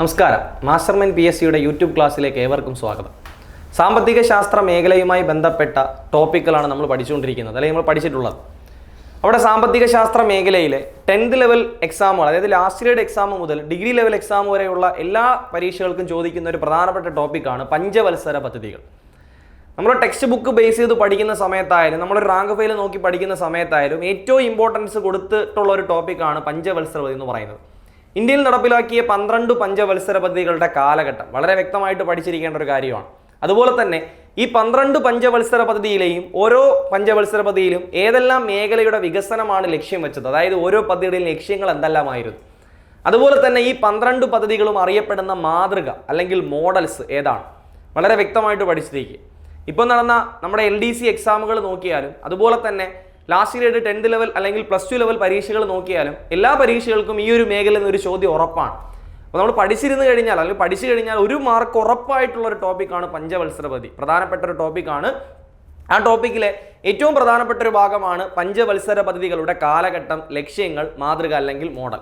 നമസ്കാരം. Master mastermind P S സിയുടെ YouTube ക്ലാസ്സിലേക്ക് ഏവർക്കും സ്വാഗതം. സാമ്പത്തിക ശാസ്ത്ര മേഖലയുമായി ബന്ധപ്പെട്ട ടോപ്പിക്കുകളാണ് നമ്മൾ പഠിച്ചുകൊണ്ടിരിക്കുന്നത്. അല്ലെങ്കിൽ നമ്മൾ പഠിച്ചിട്ടുള്ളത്. അവിടെ സാമ്പത്തിക ശാസ്ത്ര മേഖലയിലെ ടെൻത്ത് ലെവൽ എക്സാമുകൾ അതായത് ലാസ്റ്റ് ഗ്രേഡ് എക്സാം മുതൽ ഡിഗ്രി ലെവൽ എക്സാം വരെയുള്ള എല്ലാ പരീക്ഷകൾക്കും ചോദിക്കുന്ന ഒരു പ്രധാനപ്പെട്ട ടോപ്പിക്കാണ് പഞ്ചവത്സര പദ്ധതികൾ. നമ്മൾ ടെക്സ്റ്റ് ബുക്ക് ബേസ് ചെയ്ത് പഠിക്കുന്ന സമയത്തായാലും നമ്മൾ റാങ്ക് ഫയൽ നോക്കി പഠിക്കുന്ന സമയത്തായാലും ഏറ്റവും ഇമ്പോർട്ടൻസ് കൊടുത്തിട്ടുള്ള ഒരു ടോപ്പിക്കാണ് പഞ്ചവത്സര പദ്ധതി എന്ന് പറയുന്നത്. ഇന്ത്യയിൽ നടപ്പിലാക്കിയ പന്ത്രണ്ട് പഞ്ചവത്സര പദ്ധതികളുടെ കാലഘട്ടം വളരെ വ്യക്തമായിട്ട് പഠിച്ചിരിക്കേണ്ട ഒരു കാര്യമാണ്. അതുപോലെ തന്നെ ഈ പന്ത്രണ്ട് പഞ്ചവത്സര പദ്ധതിയിലെയും ഓരോ പഞ്ചവത്സര പദ്ധതിയിലും ഏതെല്ലാം മേഖലയുടെ വികസനമാണ് ലക്ഷ്യം വെച്ചത്? അതായത് ഓരോ പദ്ധതിയുടെയും ലക്ഷ്യങ്ങൾ എന്തെല്ലാമായിരുന്നു? അതുപോലെ തന്നെ ഈ പന്ത്രണ്ട് പദ്ധതികളും അറിയപ്പെടുന്ന മാതൃക അല്ലെങ്കിൽ മോഡൽസ് ഏതാണ്? വളരെ വ്യക്തമായിട്ട് പഠിച്ചിരിക്കുക ഇപ്പോൾ നടന്ന നമ്മുടെ എൽ ഡി സി എക്സാമുകൾ നോക്കിയാലും അതുപോലെ തന്നെ ലാസ്റ്റ് ഗ്രേഡ് ടെൻത്ത് ലെവൽ അല്ലെങ്കിൽ പ്ലസ് ടു ലെവൽ പരീക്ഷകൾ നോക്കിയാലും എല്ലാ പരീക്ഷകൾക്കും ഈ ഒരു മേഖലയിൽ എന്നൊരു ചോദ്യം ഉറപ്പാണ്. അപ്പോൾ നമ്മൾ പഠിച്ചിരുന്നു കഴിഞ്ഞാൽ അല്ലെങ്കിൽ പഠിച്ചു കഴിഞ്ഞാൽ ഒരു മാർക്ക് ഉറപ്പായിട്ടുള്ള ഒരു ടോപ്പിക്കാണ് പഞ്ചവത്സരപതി. പ്രധാനപ്പെട്ട ഒരു ടോപ്പിക്കാണ് ആ ടോപ്പിക്കിലെ ഏറ്റവും പ്രധാനപ്പെട്ട ഒരു ഭാഗമാണ് പഞ്ചവത്സര പദ്ധതികളുടെ കാലഘട്ടം ലക്ഷ്യങ്ങൾ മാതൃക അല്ലെങ്കിൽ മോഡൽ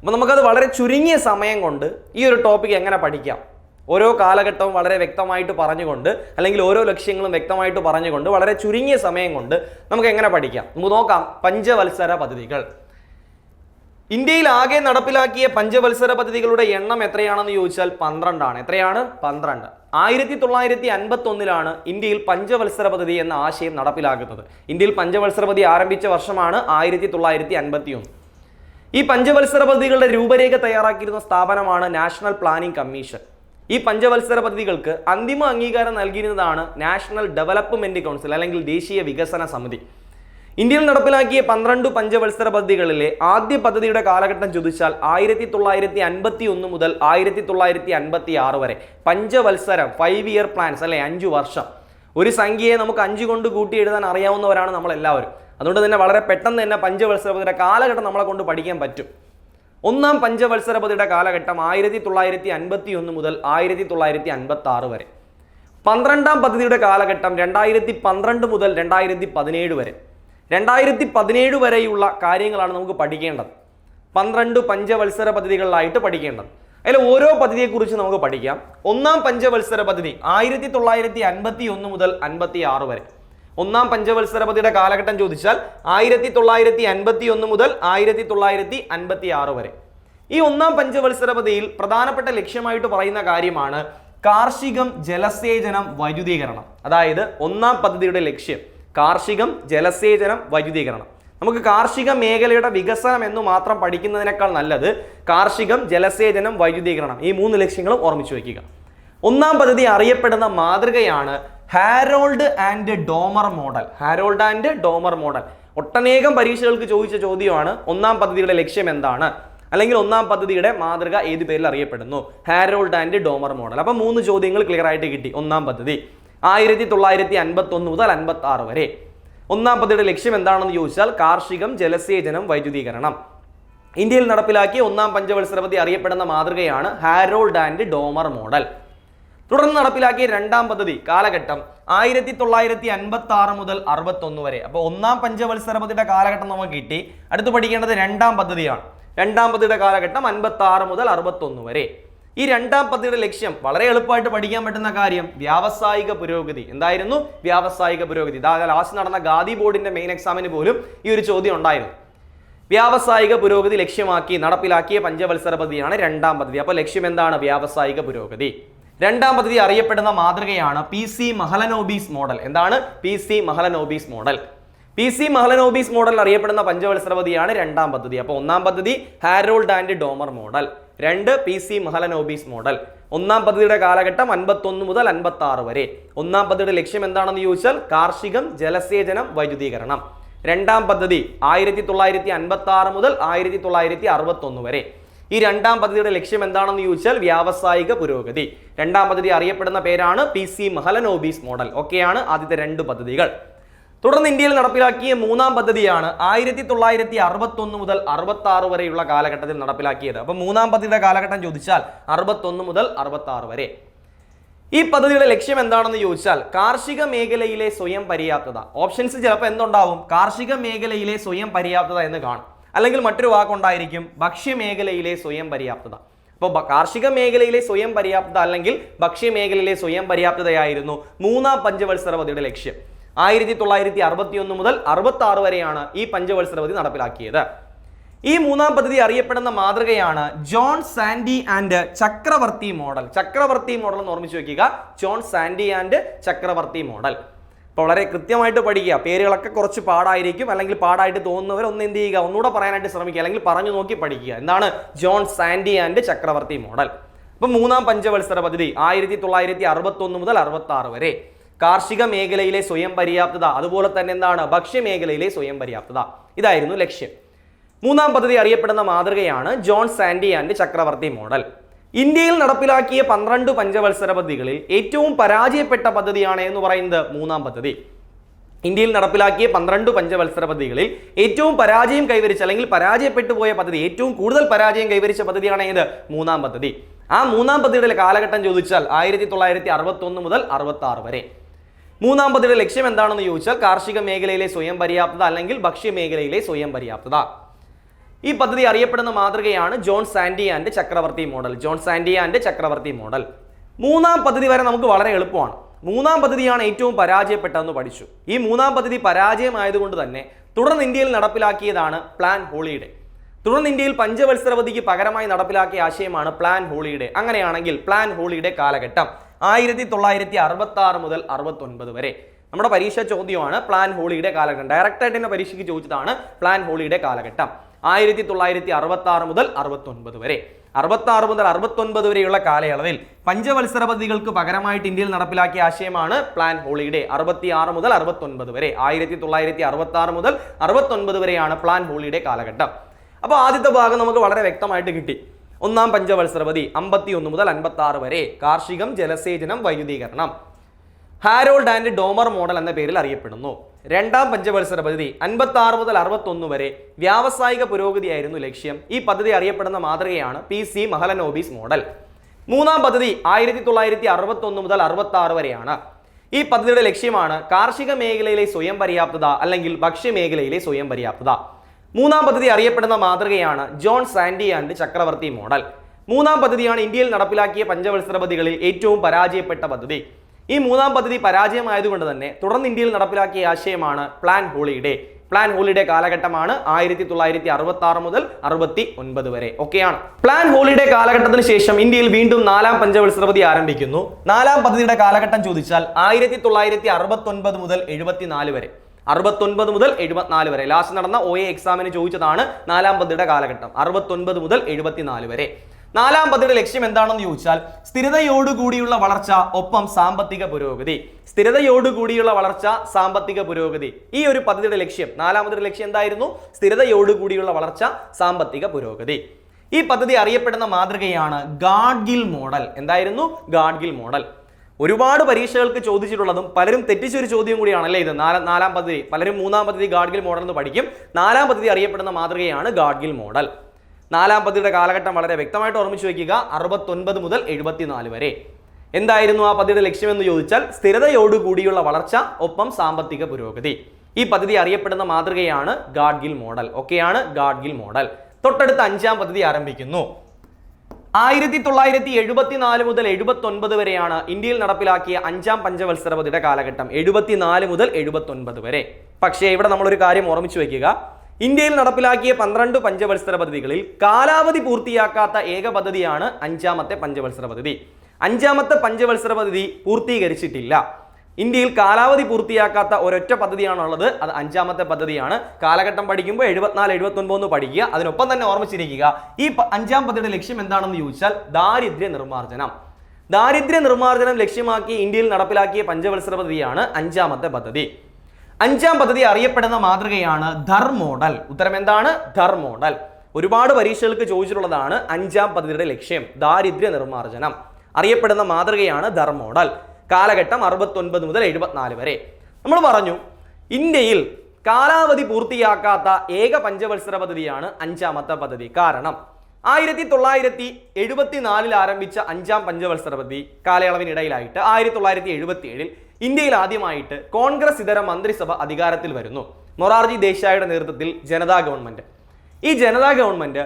അപ്പോൾ നമുക്കത് വളരെ ചുരുങ്ങിയ സമയം കൊണ്ട് ഈ ഒരു ടോപ്പിക് എങ്ങനെ പഠിക്കാം? ഓരോ കാലഘട്ടവും വളരെ വ്യക്തമായിട്ട് പറഞ്ഞുകൊണ്ട് അല്ലെങ്കിൽ ഓരോ ലക്ഷ്യങ്ങളും വ്യക്തമായിട്ട് പറഞ്ഞുകൊണ്ട് വളരെ ചുരുങ്ങിയ സമയം കൊണ്ട് നമുക്ക് എങ്ങനെ പഠിക്കാം? നമുക്ക് നോക്കാം. പഞ്ചവത്സര പദ്ധതികൾ. ഇന്ത്യയിൽ ആകെ നടപ്പിലാക്കിയ പഞ്ചവത്സര പദ്ധതികളുടെ എണ്ണം എത്രയാണെന്ന് ചോദിച്ചാൽ പന്ത്രണ്ടാണ്. എത്രയാണ്? പന്ത്രണ്ട്. ആയിരത്തി തൊള്ളായിരത്തി അൻപത്തി ഒന്നിലാണ് ഇന്ത്യയിൽ പഞ്ചവത്സര പദ്ധതി എന്ന ആശയം നടപ്പിലാക്കുന്നത്. ഇന്ത്യയിൽ പഞ്ചവത്സര പദ്ധതി ആരംഭിച്ച വർഷമാണ് ആയിരത്തി തൊള്ളായിരത്തി അൻപത്തി ഒന്ന് ഈ പഞ്ചവത്സര പദ്ധതികളുടെ രൂപരേഖ തയ്യാറാക്കിയിരുന്ന സ്ഥാപനമാണ് നാഷണൽ പ്ലാനിംഗ് കമ്മീഷൻ. ഈ പഞ്ചവത്സര പദ്ധതികൾക്ക് അന്തിമ അംഗീകാരം നൽകിയിരുന്നതാണ് നാഷണൽ ഡെവലപ്മെന്റ് കൗൺസിൽ അല്ലെങ്കിൽ ദേശീയ വികസന സമിതി. ഇന്ത്യയിൽ നടപ്പിലാക്കിയ പന്ത്രണ്ട് പഞ്ചവത്സര പദ്ധതികളിലെ ആദ്യ പദ്ധതിയുടെ കാലഘട്ടം ചോദിച്ചാൽ ആയിരത്തി തൊള്ളായിരത്തി അൻപത്തി ഒന്ന് മുതൽ ആയിരത്തി തൊള്ളായിരത്തി അൻപത്തി ആറ് വരെ. പഞ്ചവത്സരം ഫൈവ് ഇയർ പ്ലാൻസ് അല്ലെ അഞ്ചു വർഷം. ഒരു സംഖ്യയെ നമുക്ക് അഞ്ച് കൊണ്ട് കൂട്ടി എഴുതാൻ അറിയാവുന്നവരാണ് നമ്മളെല്ലാവരും. അതുകൊണ്ട് തന്നെ വളരെ പെട്ടെന്ന് തന്നെ പഞ്ചവത്സര പദ്ധതിയുടെ കാലഘട്ടം നമ്മളെ കൊണ്ട് പഠിക്കാൻ പറ്റും. ഒന്നാം പഞ്ചവത്സര പദ്ധതിയുടെ കാലഘട്ടം ആയിരത്തി തൊള്ളായിരത്തി അൻപത്തി ഒന്ന് മുതൽ ആയിരത്തി തൊള്ളായിരത്തി അൻപത്തി ആറ് വരെ. പന്ത്രണ്ടാം പദ്ധതിയുടെ കാലഘട്ടം രണ്ടായിരത്തി പന്ത്രണ്ട് മുതൽ രണ്ടായിരത്തി പതിനേഴ് വരെ. രണ്ടായിരത്തി പതിനേഴ് വരെയുള്ള കാര്യങ്ങളാണ് നമുക്ക് പഠിക്കേണ്ടത്. പന്ത്രണ്ട് പഞ്ചവത്സര പദ്ധതികളിലായിട്ട് പഠിക്കേണ്ടത്. അതിൽ ഓരോ പദ്ധതിയെക്കുറിച്ച് നമുക്ക് പഠിക്കാം. ഒന്നാം പഞ്ചവത്സര പദ്ധതി ആയിരത്തി തൊള്ളായിരത്തി അൻപത്തി ഒന്ന് മുതൽ അൻപത്തി ആറ് വരെ. ഒന്നാം പഞ്ചവത്സര പദ്ധതിയുടെ കാലഘട്ടം ചോദിച്ചാൽ ആയിരത്തി തൊള്ളായിരത്തി അൻപത്തി ഒന്ന് മുതൽ ആയിരത്തി തൊള്ളായിരത്തി അൻപത്തി ആറ് വരെ. ഈ ഒന്നാം പഞ്ചവത്സര പദ്ധതിയിൽ പ്രധാനപ്പെട്ട ലക്ഷ്യമായിട്ട് പറയുന്ന കാര്യമാണ് കാർഷികം ജലസേചനം വൈദ്യുതീകരണം. അതായത് ഒന്നാം പദ്ധതിയുടെ ലക്ഷ്യം കാർഷികം ജലസേചനം വൈദ്യുതീകരണം. നമുക്ക് കാർഷിക മേഖലയുടെ വികസനം എന്ന് മാത്രം പഠിക്കുന്നതിനേക്കാൾ നല്ലത് കാർഷികം ജലസേചനം വൈദ്യുതീകരണം. ഈ മൂന്ന് ലക്ഷ്യങ്ങളും ഓർമ്മിച്ചു വയ്ക്കുക. ഒന്നാം പദ്ധതി അറിയപ്പെടുന്ന മാതൃകയാണ് Harold and Domar model. Harold and Domar model. ഒട്ടനേകം പരീക്ഷകൾക്ക് ചോദിച്ച ചോദ്യമാണ് ഒന്നാം പദ്ധതിയുടെ ലക്ഷ്യം എന്താണ്? അല്ലെങ്കിൽ ഒന്നാം പദ്ധതിയുടെ മാതൃക ഏത് പേരിൽ അറിയപ്പെടുന്നു? Harold and Domar model. അപ്പൊ മൂന്ന് ചോദ്യങ്ങൾ ക്ലിയർ ആയിട്ട് കിട്ടി ഒന്നാം പദ്ധതി. ആയിരത്തി തൊള്ളായിരത്തി അൻപത്തി ഒന്ന് മുതൽ അൻപത്തി ആറ് വരെ. ഒന്നാം പദ്ധതിയുടെ ലക്ഷ്യം എന്താണെന്ന് ചോദിച്ചാൽ കാർഷികം ജലസേചനം വൈദ്യുതീകരണം. ഇന്ത്യയിൽ നടപ്പിലാക്കിയ ഒന്നാം പഞ്ചവത്സര പദ്ധതി അറിയപ്പെടുന്ന മാതൃകയാണ് ഹാരോൾഡ് ആൻഡ് ഡോമർ മോഡൽ. തുടർന്ന് നടപ്പിലാക്കിയ രണ്ടാം പദ്ധതി കാലഘട്ടം ആയിരത്തി തൊള്ളായിരത്തി അൻപത്തി ആറ് മുതൽ അറുപത്തൊന്ന് വരെ. അപ്പോൾ ഒന്നാം പഞ്ചവത്സര പദ്ധതിയുടെ കാലഘട്ടം നമുക്ക് കിട്ടി. അടുത്ത് പഠിക്കേണ്ടത് രണ്ടാം പദ്ധതിയാണ്. രണ്ടാം പദ്ധതിയുടെ കാലഘട്ടം അൻപത്തി ആറ് മുതൽ അറുപത്തൊന്ന് വരെ. ഈ രണ്ടാം പദ്ധതിയുടെ ലക്ഷ്യം വളരെ എളുപ്പമായിട്ട് പഠിക്കാൻ പറ്റുന്ന കാര്യം വ്യാവസായിക പുരോഗതി. എന്തായിരുന്നു? വ്യാവസായിക പുരോഗതി. ലാസ്റ്റ് നടന്ന ഗാദി ബോർഡിന്റെ മെയിൻ എക്സാമിന് പോലും ഈ ഒരു ചോദ്യം ഉണ്ടായിരുന്നു. വ്യാവസായിക പുരോഗതി ലക്ഷ്യമാക്കി നടപ്പിലാക്കിയ പഞ്ചവത്സര പദ്ധതിയാണ് രണ്ടാം പദ്ധതി. അപ്പോൾ ലക്ഷ്യം എന്താണ്? വ്യാവസായിക പുരോഗതി. രണ്ടാം പദ്ധതി അറിയപ്പെടുന്ന മാതൃകയാണ് പി സി മഹലനോബീസ് മോഡൽ. എന്താണ്? P C Mahalanobis model. P C Mahalanobis model അറിയപ്പെടുന്ന പഞ്ചവത്സര പദ്ധതിയാണ് രണ്ടാം പദ്ധതി. അപ്പോൾ ഒന്നാം പദ്ധതി ഹാരോൾഡ് ആൻഡ് ഡോമർ മോഡൽ. രണ്ട് പി സി മഹലനോബീസ് മോഡൽ. ഒന്നാം പദ്ധതിയുടെ കാലഘട്ടം അൻപത്തൊന്ന് മുതൽ അൻപത്തി ആറ് വരെ. ഒന്നാം പദ്ധതിയുടെ ലക്ഷ്യം എന്താണെന്ന് ചോദിച്ചാൽ കാർഷികം ജലസേചനം വൈദ്യുതീകരണം. രണ്ടാം പദ്ധതി ആയിരത്തി തൊള്ളായിരത്തി അൻപത്തി ആറ് മുതൽ ആയിരത്തി തൊള്ളായിരത്തി അറുപത്തൊന്ന് വരെ. ഈ രണ്ടാം പദ്ധതിയുടെ ലക്ഷ്യം എന്താണെന്ന് ചോദിച്ചാൽ വ്യാവസായിക പുരോഗതി. രണ്ടാം പദ്ധതി അറിയപ്പെടുന്ന പേരാണ് പി സി മഹലനോബീസ് മോഡൽ. ഒക്കെയാണ് ആദ്യത്തെ രണ്ട് പദ്ധതികൾ. തുടർന്ന് ഇന്ത്യയിൽ നടപ്പിലാക്കിയ മൂന്നാം പദ്ധതിയാണ് ആയിരത്തി തൊള്ളായിരത്തി അറുപത്തൊന്ന് മുതൽ അറുപത്തി ആറ് വരെയുള്ള കാലഘട്ടത്തിൽ നടപ്പിലാക്കിയത്. അപ്പൊ മൂന്നാം പദ്ധതിയുടെ കാലഘട്ടം ചോദിച്ചാൽ അറുപത്തൊന്ന് മുതൽ അറുപത്തി ആറ് വരെ. ഈ പദ്ധതിയുടെ ലക്ഷ്യം എന്താണെന്ന് ചോദിച്ചാൽ കാർഷിക മേഖലയിലെ സ്വയം പര്യാപ്തത. ഓപ്ഷൻസ് ചിലപ്പോൾ എന്തുണ്ടാവും? കാർഷിക മേഖലയിലെ സ്വയം പര്യാപ്തത എന്ന് കാണും. അല്ലെങ്കിൽ മറ്റൊരു വാക്കുണ്ടായിരിക്കും ഭക്ഷ്യമേഖലയിലെ സ്വയം പര്യാപ്തത. അപ്പോൾ കാർഷിക മേഖലയിലെ സ്വയം പര്യാപ്തത അല്ലെങ്കിൽ ഭക്ഷ്യമേഖലയിലെ സ്വയം പര്യാപ്തതയായിരുന്നു മൂന്നാം പഞ്ചവത്സര പദ്ധതിയുടെ ലക്ഷ്യം. ആയിരത്തി തൊള്ളായിരത്തി അറുപത്തി ഒന്ന് മുതൽ അറുപത്തി ആറ് വരെയാണ് ഈ പഞ്ചവത്സര പദ്ധതി നടപ്പിലാക്കിയത്. ഈ മൂന്നാം പദ്ധതി അറിയപ്പെടുന്ന മാതൃകയാണ് John Sandee and Chakravarty model. Chakravarty model എന്ന് ഓർമ്മിച്ച് വെക്കുക. John Sandee and Chakravarty model. അപ്പോൾ വളരെ കൃത്യമായിട്ട് പഠിക്കുക. പേരുകളൊക്കെ കുറച്ച് പാടായിരിക്കും. അല്ലെങ്കിൽ പാടായിട്ട് തോന്നുന്നവർ ഒന്ന് എന്ത് ചെയ്യുക? ഒന്നുകൂടെ പറയാനായിട്ട് ശ്രമിക്കുക. അല്ലെങ്കിൽ പറഞ്ഞു നോക്കി പഠിക്കുക. എന്താണ് John Sandee and Chakravarty model. അപ്പം മൂന്നാം പഞ്ചവത്സര പദ്ധതി ആയിരത്തി തൊള്ളായിരത്തി അറുപത്തൊന്ന് മുതൽ അറുപത്തി വരെ. കാർഷിക മേഖലയിലെ സ്വയം പര്യാപ്തത. അതുപോലെ തന്നെ എന്താണ്? ഭക്ഷ്യമേഖലയിലെ സ്വയം പര്യാപ്തത. ഇതായിരുന്നു ലക്ഷ്യം. മൂന്നാം പദ്ധതി അറിയപ്പെടുന്ന മാതൃകയാണ് John Sandee and Chakravarty model. ഇന്ത്യയിൽ നടപ്പിലാക്കിയ പന്ത്രണ്ട് പഞ്ചവത്സര പദ്ധതികളിൽ ഏറ്റവും പരാജയപ്പെട്ട പദ്ധതിയാണ് എന്ന് പറയുന്നത് മൂന്നാം പദ്ധതി. ഇന്ത്യയിൽ നടപ്പിലാക്കിയ പന്ത്രണ്ട് പഞ്ചവത്സര പദ്ധതികളിൽ ഏറ്റവും പരാജയം കൈവരിച്ച അല്ലെങ്കിൽ പരാജയപ്പെട്ടു പോയ പദ്ധതി ഏറ്റവും കൂടുതൽ പരാജയം കൈവരിച്ച പദ്ധതിയാണ് ഏത്? മൂന്നാം പദ്ധതി. ആ മൂന്നാം പദ്ധതിയുടെ കാലഘട്ടം ചോദിച്ചാൽ ആയിരത്തി തൊള്ളായിരത്തി അറുപത്തി ഒന്ന് മുതൽ അറുപത്തി ആറ് വരെ. മൂന്നാം പദ്ധതിയുടെ ലക്ഷ്യം എന്താണെന്ന് ചോദിച്ചാൽ കാർഷിക മേഖലയിലെ സ്വയം പര്യാപ്തത അല്ലെങ്കിൽ ഭക്ഷ്യമേഖലയിലെ സ്വയം പര്യാപ്തത. ഈ പദ്ധതി അറിയപ്പെടുന്ന മാതൃകയാണ് John Sandee and Chakravarty model. John Sandee and Chakravarty model. മൂന്നാം പദ്ധതി വരെ നമുക്ക് വളരെ എളുപ്പമാണ്. മൂന്നാം പദ്ധതിയാണ് ഏറ്റവും പരാജയപ്പെട്ടതെന്ന് പഠിച്ചു. ഈ മൂന്നാം പദ്ധതി പരാജയമായതുകൊണ്ട് തന്നെ തുടർന്ന് ഇന്ത്യയിൽ നടപ്പിലാക്കിയതാണ് പ്ലാൻ ഹോളിഡേ. തുടർന്ന് ഇന്ത്യയിൽ പഞ്ചവത്സരവതിക്ക് പകരമായി നടപ്പിലാക്കിയ ആശയമാണ് പ്ലാൻ ഹോളിഡേ. അങ്ങനെയാണെങ്കിൽ പ്ലാൻ ഹോളിഡേ കാലഘട്ടം ആയിരത്തി തൊള്ളായിരത്തി അറുപത്തി ആറ് മുതൽ അറുപത്തി ഒൻപത് വരെ. നമ്മുടെ പരീക്ഷ ചോദ്യമാണ് പ്ലാൻ ഹോളിഡേ കാലഘട്ടം. ഡയറക്റ്റ് ആയിട്ട് തന്നെ പരീക്ഷയ്ക്ക് ചോദിച്ചതാണ് പ്ലാൻ ഹോളിഡേ കാലഘട്ടം. ആയിരത്തി തൊള്ളായിരത്തി അറുപത്തി ആറ് മുതൽ അറുപത്തി ഒൻപത് വരെ. അറുപത്തി ആറ് മുതൽ അറുപത്തി ഒൻപത് വരെയുള്ള കാലയളവിൽ പഞ്ചവത്സര പദ്ധതികൾക്ക് പകരമായിട്ട് ഇന്ത്യയിൽ നടപ്പിലാക്കിയ ആശയമാണ് പ്ലാൻ ഹോളിഡേ. അറുപത്തി ആറ് മുതൽ അറുപത്തി ഒൻപത് വരെ. ആയിരത്തി തൊള്ളായിരത്തി അറുപത്തി ആറ് മുതൽ അറുപത്തി ഒൻപത് വരെയാണ് പ്ലാൻ ഹോളിഡേ കാലഘട്ടം. അപ്പോൾ ആദ്യത്തെ ഭാഗം നമുക്ക് വളരെ വ്യക്തമായിട്ട് കിട്ടി. ഒന്നാം പഞ്ചവത്സര പദ്ധതി അമ്പത്തി ഒന്ന് മുതൽ അൻപത്തി ആറ് വരെ. കാർഷികം ജലസേചനം വൈദ്യുതീകരണം. ഹാരോൾഡ് ആൻഡ് ഡോമർ മോഡൽ എന്ന പേരിൽ അറിയപ്പെടുന്നു. രണ്ടാം പഞ്ചവത്സര പദ്ധതി അൻപത്തി ആറ് മുതൽ അറുപത്തൊന്ന് വരെ വ്യാവസായിക പുരോഗതിയായിരുന്നു ലക്ഷ്യം. ഈ പദ്ധതി അറിയപ്പെടുന്ന മാതൃകയാണ് പി സി മഹലനോബിസ് മോഡൽ. മൂന്നാം പദ്ധതി ആയിരത്തി തൊള്ളായിരത്തി അറുപത്തൊന്ന് മുതൽ അറുപത്തി ആറ് വരെയാണ്. ഈ പദ്ധതിയുടെ ലക്ഷ്യമാണ് കാർഷിക മേഖലയിലെ സ്വയം പര്യാപ്തത അല്ലെങ്കിൽ ഭക്ഷ്യമേഖലയിലെ സ്വയം പര്യാപ്തത. മൂന്നാം പദ്ധതി അറിയപ്പെടുന്ന മാതൃകയാണ് John Sandee and Chakravarty model. മൂന്നാം പദ്ധതിയാണ് ഇന്ത്യയിൽ നടപ്പിലാക്കിയ പഞ്ചവത്സര പദ്ധതികളിൽ ഏറ്റവും പരാജയപ്പെട്ട പദ്ധതി. ഈ മൂന്നാം പദ്ധതി പരാജയമായതുകൊണ്ട് തന്നെ തുടർന്ന് ഇന്ത്യയിൽ നടപ്പിലാക്കിയ ആശയമാണ് പ്ലാൻ ഹോളിഡേ പ്ലാൻ ഹോളിഡേ കാലഘട്ടമാണ് ആയിരത്തി തൊള്ളായിരത്തി അറുപത്തി ആറ് മുതൽ അറുപത്തി ഒൻപത് വരെ ഒക്കെയാണ് പ്ലാൻ ഹോളിഡേ കാലഘട്ടത്തിന് ശേഷം ഇന്ത്യയിൽ വീണ്ടും നാലാം പഞ്ചവത്സര പദ്ധതി ആരംഭിക്കുന്നു. നാലാം പദ്ധതിയുടെ കാലഘട്ടം ചോദിച്ചാൽ ആയിരത്തി തൊള്ളായിരത്തി അറുപത്തി ഒൻപത് മുതൽ എഴുപത്തിനാല് വരെ. അറുപത്തൊൻപത് മുതൽ എഴുപത്തിനാല് വരെ. ലാസ്റ്റ് നടന്ന ഒ എ എക്സാമിന് ചോദിച്ചതാണ് നാലാം പദ്ധതിയുടെ കാലഘട്ടം. അറുപത്തൊൻപത് മുതൽ എഴുപത്തിനാല് വരെ. നാലാം പദ്ധതിയുടെ ലക്ഷ്യം എന്താണെന്ന് ചോദിച്ചാൽ സ്ഥിരതയോടുകൂടിയുള്ള വളർച്ച ഒപ്പം സാമ്പത്തിക പുരോഗതി. സ്ഥിരതയോടുകൂടിയുള്ള വളർച്ച സാമ്പത്തിക പുരോഗതി. ഈ ഒരു പദ്ധതിയുടെ ലക്ഷ്യം നാലാമതൊരു ലക്ഷ്യം എന്തായിരുന്നു? സ്ഥിരതയോടുകൂടിയുള്ള വളർച്ച സാമ്പത്തിക പുരോഗതി. ഈ പദ്ധതി അറിയപ്പെടുന്ന മാതൃകയാണ് ഗാഡ്ഗിൽ മോഡൽ. എന്തായിരുന്നു? ഗാഡ്ഗിൽ മോഡൽ. ഒരുപാട് പരീക്ഷകൾക്ക് ചോദിച്ചിട്ടുള്ളതും പലരും തെറ്റിച്ചൊരു ചോദ്യം കൂടിയാണ് അല്ലേ ഇത്? നാലാം നാലാം പദ്ധതി. പലരും മൂന്നാം പദ്ധതി ഗാഡ്ഗിൽ മോഡൽ എന്ന് പഠിക്കും. നാലാം പദ്ധതി അറിയപ്പെടുന്ന മാതൃകയാണ് ഗാഡ്ഗിൽ മോഡൽ. നാലാം പദ്ധതിയുടെ കാലഘട്ടം വളരെ വ്യക്തമായിട്ട് ഓർമ്മിച്ചു വയ്ക്കുക. അറുപത്തൊൻപത് മുതൽ എഴുപത്തിനാല് വരെ. എന്തായിരുന്നു ആ പദ്ധതിയുടെ ലക്ഷ്യമെന്ന് ചോദിച്ചാൽ സ്ഥിരതയോടുകൂടിയുള്ള വളർച്ച ഒപ്പം സാമ്പത്തിക പുരോഗതി. ഈ പദ്ധതി അറിയപ്പെടുന്ന മാതൃകയാണ് ഗാഡ്ഗിൽ മോഡൽ. ഒക്കെയാണ് ഗാഡ്ഗിൽ മോഡൽ. തൊട്ടടുത്ത അഞ്ചാം പദ്ധതി ആരംഭിക്കുന്നു. ആയിരത്തി തൊള്ളായിരത്തി എഴുപത്തിനാല് മുതൽ എഴുപത്തി ഒൻപത് വരെയാണ് ഇന്ത്യയിൽ നടപ്പിലാക്കിയ അഞ്ചാം പഞ്ചവത്സര പദ്ധതിയുടെ കാലഘട്ടം. എഴുപത്തിനാല് മുതൽ എഴുപത്തി ഒൻപത് വരെ. പക്ഷേ ഇവിടെ നമ്മളൊരു കാര്യം ഓർമ്മിച്ചു വെക്കുക ഇന്ത്യയിൽ നടപ്പിലാക്കിയ പന്ത്രണ്ട് പഞ്ചവത്സര പദ്ധതികളിൽ കാലാവധി പൂർത്തിയാക്കാത്ത ഏക പദ്ധതിയാണ് അഞ്ചാമത്തെ പഞ്ചവത്സര പദ്ധതി. അഞ്ചാമത്തെ പഞ്ചവത്സര പദ്ധതി പൂർത്തീകരിച്ചിട്ടില്ല. ഇന്ത്യയിൽ കാലാവധി പൂർത്തിയാക്കാത്ത ഒരൊറ്റ പദ്ധതിയാണുള്ളത്. അത് അഞ്ചാമത്തെ പദ്ധതിയാണ്. കാലഘട്ടം പഠിക്കുമ്പോൾ എഴുപത്തിനാല് എഴുപത്തി ഒൻപത് പഠിക്കുക. അതിനൊപ്പം തന്നെ ഓർമ്മിച്ചിരിക്കുക ഈ അഞ്ചാം പദ്ധതിയുടെ ലക്ഷ്യം എന്താണെന്ന് ചോദിച്ചാൽ ദാരിദ്ര്യ നിർമ്മാർജനം. ദാരിദ്ര്യ നിർമ്മാർജനം ലക്ഷ്യമാക്കി ഇന്ത്യയിൽ നടപ്പിലാക്കിയ പഞ്ചവത്സര പദ്ധതിയാണ് അഞ്ചാമത്തെ പദ്ധതി. അഞ്ചാം പദ്ധതി അറിയപ്പെടുന്ന മാതൃകയാണ് ധർ മോഡൽ. ഉത്തരം എന്താണ്? ധർ മോഡൽ. ഒരുപാട് പരീക്ഷകൾക്ക് ചോദിച്ചിട്ടുള്ളതാണ് അഞ്ചാം പദ്ധതിയുടെ ലക്ഷ്യം ദാരിദ്ര്യ നിർമ്മാർജനം. അറിയപ്പെടുന്ന മാതൃകയാണ് ധർ മോഡൽ. കാലഘട്ടം അറുപത്തൊൻപത് മുതൽ എഴുപത്തിനാല് വരെ. നമ്മൾ പറഞ്ഞു ഇന്ത്യയിൽ കാലാവധി പൂർത്തിയാക്കാത്ത ഏക പഞ്ചവത്സര പദ്ധതിയാണ് അഞ്ചാമത്തെ പദ്ധതി. കാരണം ആയിരത്തി തൊള്ളായിരത്തി എഴുപത്തിനാലിൽ ആരംഭിച്ച അഞ്ചാം പഞ്ചവത്സര പദ്ധതി കാലയളവിനിടയിലായിട്ട് ആയിരത്തി തൊള്ളായിരത്തി എഴുപത്തി ഏഴിൽ ഇന്ത്യയിൽ ആദ്യമായിട്ട് കോൺഗ്രസ് ഇതര മന്ത്രിസഭ അധികാരത്തിൽ വരുന്നു. മൊറാർജി ദേശായിയുടെ നേതൃത്വത്തിൽ ജനതാ ഗവൺമെന്റ്. ഈ ജനതാ ഗവൺമെന്റ്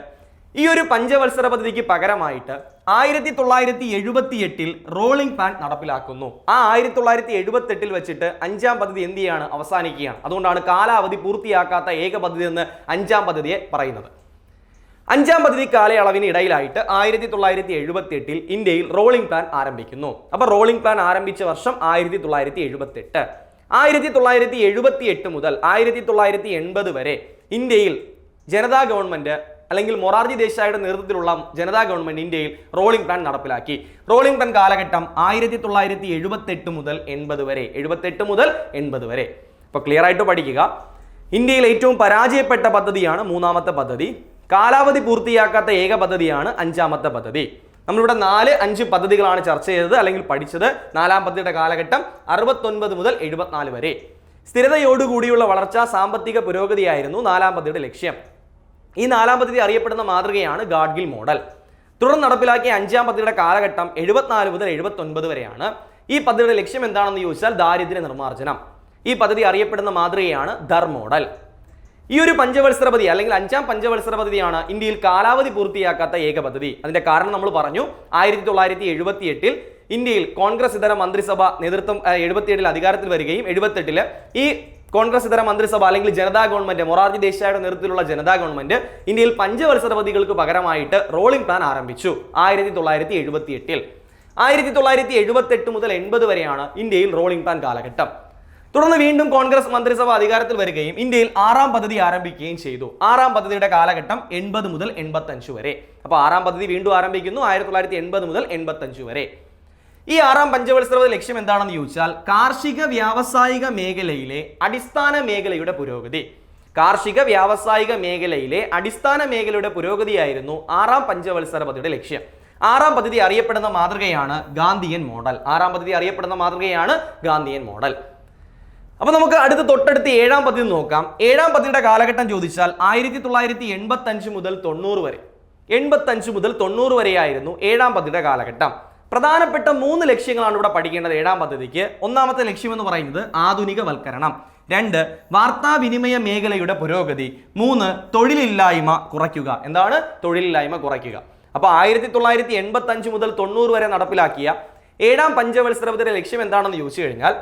ഈ ഒരു പഞ്ചവത്സര പദ്ധതിക്ക് പകരമായിട്ട് ആയിരത്തി തൊള്ളായിരത്തി എഴുപത്തി എട്ടിൽ റോളിംഗ് പ്ലാൻ നടപ്പിലാക്കുന്നു. ആ ആയിരത്തി തൊള്ളായിരത്തി എഴുപത്തി എട്ടിൽ വെച്ചിട്ട് അഞ്ചാം പദ്ധതി എന്ത് ചെയ്യാണ്? അവസാനിക്കുകയാണ്. അതുകൊണ്ടാണ് കാലാവധി പൂർത്തിയാക്കാത്ത ഏക പദ്ധതി എന്ന് അഞ്ചാം പദ്ധതിയെ പറയുന്നത്. അഞ്ചാം പദ്ധതി കാലയളവിന് ഇടയിലായിട്ട് ആയിരത്തി തൊള്ളായിരത്തി എഴുപത്തി എട്ടിൽ ഇന്ത്യയിൽ റോളിംഗ് പ്ലാൻ ആരംഭിക്കുന്നു. അപ്പൊ റോളിംഗ് പ്ലാൻ ആരംഭിച്ച വർഷം ആയിരത്തി തൊള്ളായിരത്തി എഴുപത്തി എട്ട് ആയിരത്തി തൊള്ളായിരത്തി എഴുപത്തി എട്ട് മുതൽ ആയിരത്തി തൊള്ളായിരത്തി എൺപത് വരെ ഇന്ത്യയിൽ ജനതാ ഗവൺമെന്റ് അല്ലെങ്കിൽ മൊറാർജി ദേശായിയുടെ നേതൃത്വത്തിലുള്ള ജനതാ ഗവൺമെന്റ് ഇന്ത്യയിൽ റോളിംഗ് പ്ലാൻ നടപ്പിലാക്കി. റോളിംഗ് പ്ലാൻ കാലഘട്ടം ആയിരത്തി തൊള്ളായിരത്തി എഴുപത്തി എട്ട് മുതൽ എൺപത് വരെ. എഴുപത്തെട്ട് മുതൽ എൺപത് വരെ. ഇപ്പൊ ക്ലിയർ ആയിട്ട് പഠിക്കുക. ഇന്ത്യയിൽ ഏറ്റവും പരാജയപ്പെട്ട പദ്ധതിയാണ് മൂന്നാമത്തെ പദ്ധതി. കാലാവധി പൂർത്തിയാക്കാത്ത ഏക പദ്ധതിയാണ് അഞ്ചാമത്തെ പദ്ധതി. നമ്മളിവിടെ നാല് അഞ്ച് പദ്ധതികളാണ് ചർച്ച ചെയ്തത് അല്ലെങ്കിൽ പഠിച്ചത്. നാലാം പദ്ധതിയുടെ കാലഘട്ടം അറുപത്തൊൻപത് മുതൽ എഴുപത്തിനാല് വരെ. സ്ഥിരതയോടുകൂടിയുള്ള വളർച്ച സാമ്പത്തിക പുരോഗതിയായിരുന്നു നാലാം പദ്ധതിയുടെ ലക്ഷ്യം. ഈ നാലാം പദ്ധതി അറിയപ്പെടുന്ന മാതൃകയാണ് ഗാഡ്ഗിൽ മോഡൽ. തുടർന്ന് നടപ്പിലാക്കിയ അഞ്ചാം പദ്ധതിയുടെ കാലഘട്ടം എഴുപത്തിനാല് മുതൽ എഴുപത്തൊൻപത് വരെയാണ്. ഈ പദ്ധതിയുടെ ലക്ഷ്യം എന്താണെന്ന് ചോദിച്ചാൽ ദാരിദ്ര്യ നിർമ്മാർജനം. ഈ പദ്ധതി അറിയപ്പെടുന്ന മാതൃകയാണ് ധർ മോഡൽ. ഈ ഒരു പഞ്ചവത്സര പദ്ധതി അല്ലെങ്കിൽ അഞ്ചാം പഞ്ചവത്സര പദ്ധതിയാണ് ഇന്ത്യയിൽ കാലാവധി പൂർത്തിയാക്കാത്ത ഏക പദ്ധതി. അതിന്റെ കാരണം നമ്മൾ പറഞ്ഞു. ആയിരത്തി തൊള്ളായിരത്തി എഴുപത്തി എട്ടിൽ ഇന്ത്യയിൽ കോൺഗ്രസ് ഇതര മന്ത്രിസഭ നേതൃത്വം എഴുപത്തിയേഴിൽ അധികാരത്തിൽ വരികയും എഴുപത്തെട്ടിൽ ഈ കോൺഗ്രസ് ഇതര മന്ത്രിസഭ അല്ലെങ്കിൽ ജനതാ ഗവൺമെന്റ് മൊറാർജി ദേശായിയുടെ നേതൃത്വത്തിലുള്ള ജനതാ ഗവൺമെന്റ് ഇന്ത്യയിൽ പഞ്ചവത്സര പദ്ധതികൾക്ക് പകരമായിട്ട് റോളിംഗ് പ്ലാൻ ആരംഭിച്ചു ആയിരത്തി തൊള്ളായിരത്തി എഴുപത്തി എട്ടിൽ ആയിരത്തി തൊള്ളായിരത്തി എഴുപത്തെട്ട് മുതൽ എൺപത് വരെയാണ് ഇന്ത്യയിൽ റോളിംഗ് പ്ലാൻ കാലഘട്ടം. തുടർന്ന് വീണ്ടും കോൺഗ്രസ് മന്ത്രിസഭ അധികാരത്തിൽ വരികയും ഇന്ത്യയിൽ ആറാം പദ്ധതി ആരംഭിക്കുകയും ചെയ്തു. ആറാം പദ്ധതിയുടെ കാലഘട്ടം എൺപത് മുതൽ എൺപത്തി അഞ്ച് വരെ. അപ്പോൾ ആറാം പദ്ധതി വീണ്ടും ആരംഭിക്കുന്നു ആയിരത്തി തൊള്ളായിരത്തി എൺപത് മുതൽ എൺപത്തി അഞ്ച് വരെ. ഈ ആറാം പഞ്ചവത്സര ലക്ഷ്യം എന്താണെന്ന് ചോദിച്ചാൽ കാർഷിക വ്യാവസായിക മേഖലയിലെ അടിസ്ഥാന മേഖലയുടെ പുരോഗതി. കാർഷിക വ്യാവസായിക മേഖലയിലെ അടിസ്ഥാന മേഖലയുടെ പുരോഗതിയായിരുന്നു ആറാം പഞ്ചവത്സര പദ്ധതിയുടെ ലക്ഷ്യം. ആറാം പദ്ധതി അറിയപ്പെടുന്ന മാതൃകയാണ് ഗാന്ധിയൻ മോഡൽ. ആറാം പദ്ധതി അറിയപ്പെടുന്ന മാതൃകയാണ് ഗാന്ധിയൻ മോഡൽ. അപ്പൊ നമുക്ക് അടുത്ത് തൊട്ടടുത്ത് ഏഴാം പദ്ധതി നോക്കാം. ഏഴാം പദ്ധതിയുടെ കാലഘട്ടം ചോദിച്ചാൽ ആയിരത്തി തൊള്ളായിരത്തി എൺപത്തി അഞ്ച് മുതൽ തൊണ്ണൂറ് വരെ. എൺപത്തി അഞ്ച് മുതൽ തൊണ്ണൂറ് വരെയായിരുന്നു ഏഴാം പദ്ധതിയുടെ കാലഘട്ടം. പ്രധാനപ്പെട്ട മൂന്ന് ലക്ഷ്യങ്ങളാണ് ഇവിടെ പഠിക്കേണ്ടത് ഏഴാം പദ്ധതിക്ക്. ഒന്നാമത്തെ ലക്ഷ്യം എന്ന് പറയുന്നത് ആധുനികവൽക്കരണം. രണ്ട് വാർത്താവിനിമയ മേഖലയുടെ പുരോഗതി. മൂന്ന് തൊഴിലില്ലായ്മ കുറയ്ക്കുക. എന്താണ്? തൊഴിലില്ലായ്മ കുറയ്ക്കുക. അപ്പോൾ ആയിരത്തി തൊള്ളായിരത്തി എൺപത്തി അഞ്ച് മുതൽ തൊണ്ണൂറ് വരെ നടപ്പിലാക്കിയ ഏഴാം പഞ്ചവത്സര പദ്ധതിയുടെ ലക്ഷ്യം എന്താണെന്ന് ചോദിച്ചു കഴിഞ്ഞാൽ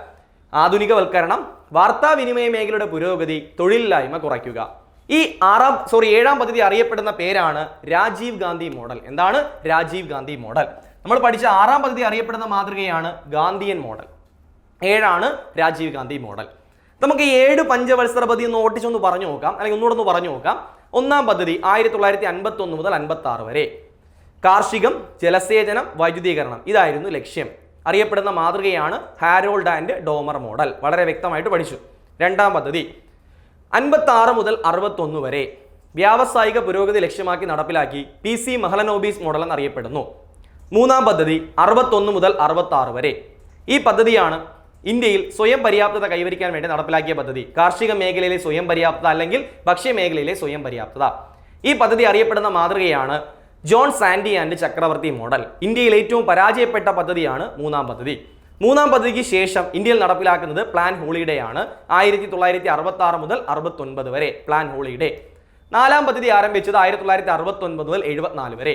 ആധുനികവൽക്കരണം വാർത്താവിനിമയ മേഖലയുടെ പുരോഗതി തൊഴിലില്ലായ്മ കുറയ്ക്കുക. ഈ ആറാം സോറി ഏഴാം പദ്ധതി അറിയപ്പെടുന്ന പേരാണ് രാജീവ് ഗാന്ധി മോഡൽ. എന്താണ് രാജീവ് ഗാന്ധി മോഡൽ? നമ്മൾ പഠിച്ച ആറാം പദ്ധതി അറിയപ്പെടുന്ന മാതൃകയാണ് ഗാന്ധിയൻ മോഡൽ. ഏഴാണ് രാജീവ് ഗാന്ധി മോഡൽ. നമുക്ക് ഈ ഏഴ് പഞ്ചവത്സര പദ്ധതി ഒന്ന് ഓട്ടിച്ചൊന്ന് പറഞ്ഞു നോക്കാം. അല്ലെങ്കിൽ ഒന്നുകൂടെ ഒന്ന് പറഞ്ഞു നോക്കാം. ഒന്നാം പദ്ധതി ആയിരത്തി തൊള്ളായിരത്തി അൻപത്തി ഒന്ന് മുതൽ അൻപത്തി ആറ് വരെ. കാർഷികം ജലസേചനം വൈദ്യുതീകരണം. ഇതായിരുന്നു ലക്ഷ്യം. അറിയപ്പെടുന്ന മാതൃകയാണ് ഹാരോൾഡ് ആൻഡ് ഡോമർ മോഡൽ. വളരെ വ്യക്തമായിട്ട് പഠിച്ചു. രണ്ടാം പദ്ധതി. അൻപത്തി മുതൽ അറുപത്തൊന്ന് വരെ വ്യാവസായിക പുരോഗതി ലക്ഷ്യമാക്കി നടപ്പിലാക്കി പി സി മഹലനോബീസ് മോഡൽ എന്നറിയപ്പെടുന്നു. മൂന്നാം പദ്ധതി അറുപത്തൊന്ന് മുതൽ അറുപത്തി ആറ് വരെ. ഈ പദ്ധതിയാണ് ഇന്ത്യയിൽ സ്വയം പര്യാപ്തത കൈവരിക്കാൻ വേണ്ടി നടപ്പിലാക്കിയ പദ്ധതി. കാർഷിക മേഖലയിലെ സ്വയം പര്യാപ്തത അല്ലെങ്കിൽ ഭക്ഷ്യമേഖലയിലെ സ്വയം പര്യാപ്തത. ഈ പദ്ധതി അറിയപ്പെടുന്ന മാതൃകയാണ് John Sandee and Chakravarty model ഇന്ത്യയിൽ ഏറ്റവും പരാജയപ്പെട്ട പദ്ധതിയാണ് മൂന്നാം പദ്ധതി. മൂന്നാം പദ്ധതിക്ക് ശേഷം ഇന്ത്യയിൽ നടപ്പിലാക്കുന്നത് പ്ലാൻ ഹോളിഡേ ആണ്. ആയിരത്തി തൊള്ളായിരത്തി അറുപത്തി ആറ് മുതൽ അറുപത്തൊൻപത് വരെ പ്ലാൻ ഹോളിഡേ. നാലാം പദ്ധതി ആരംഭിച്ചത് ആയിരത്തി തൊള്ളായിരത്തി അറുപത്തൊൻപത് മുതൽ എഴുപത്തിനാല് വരെ.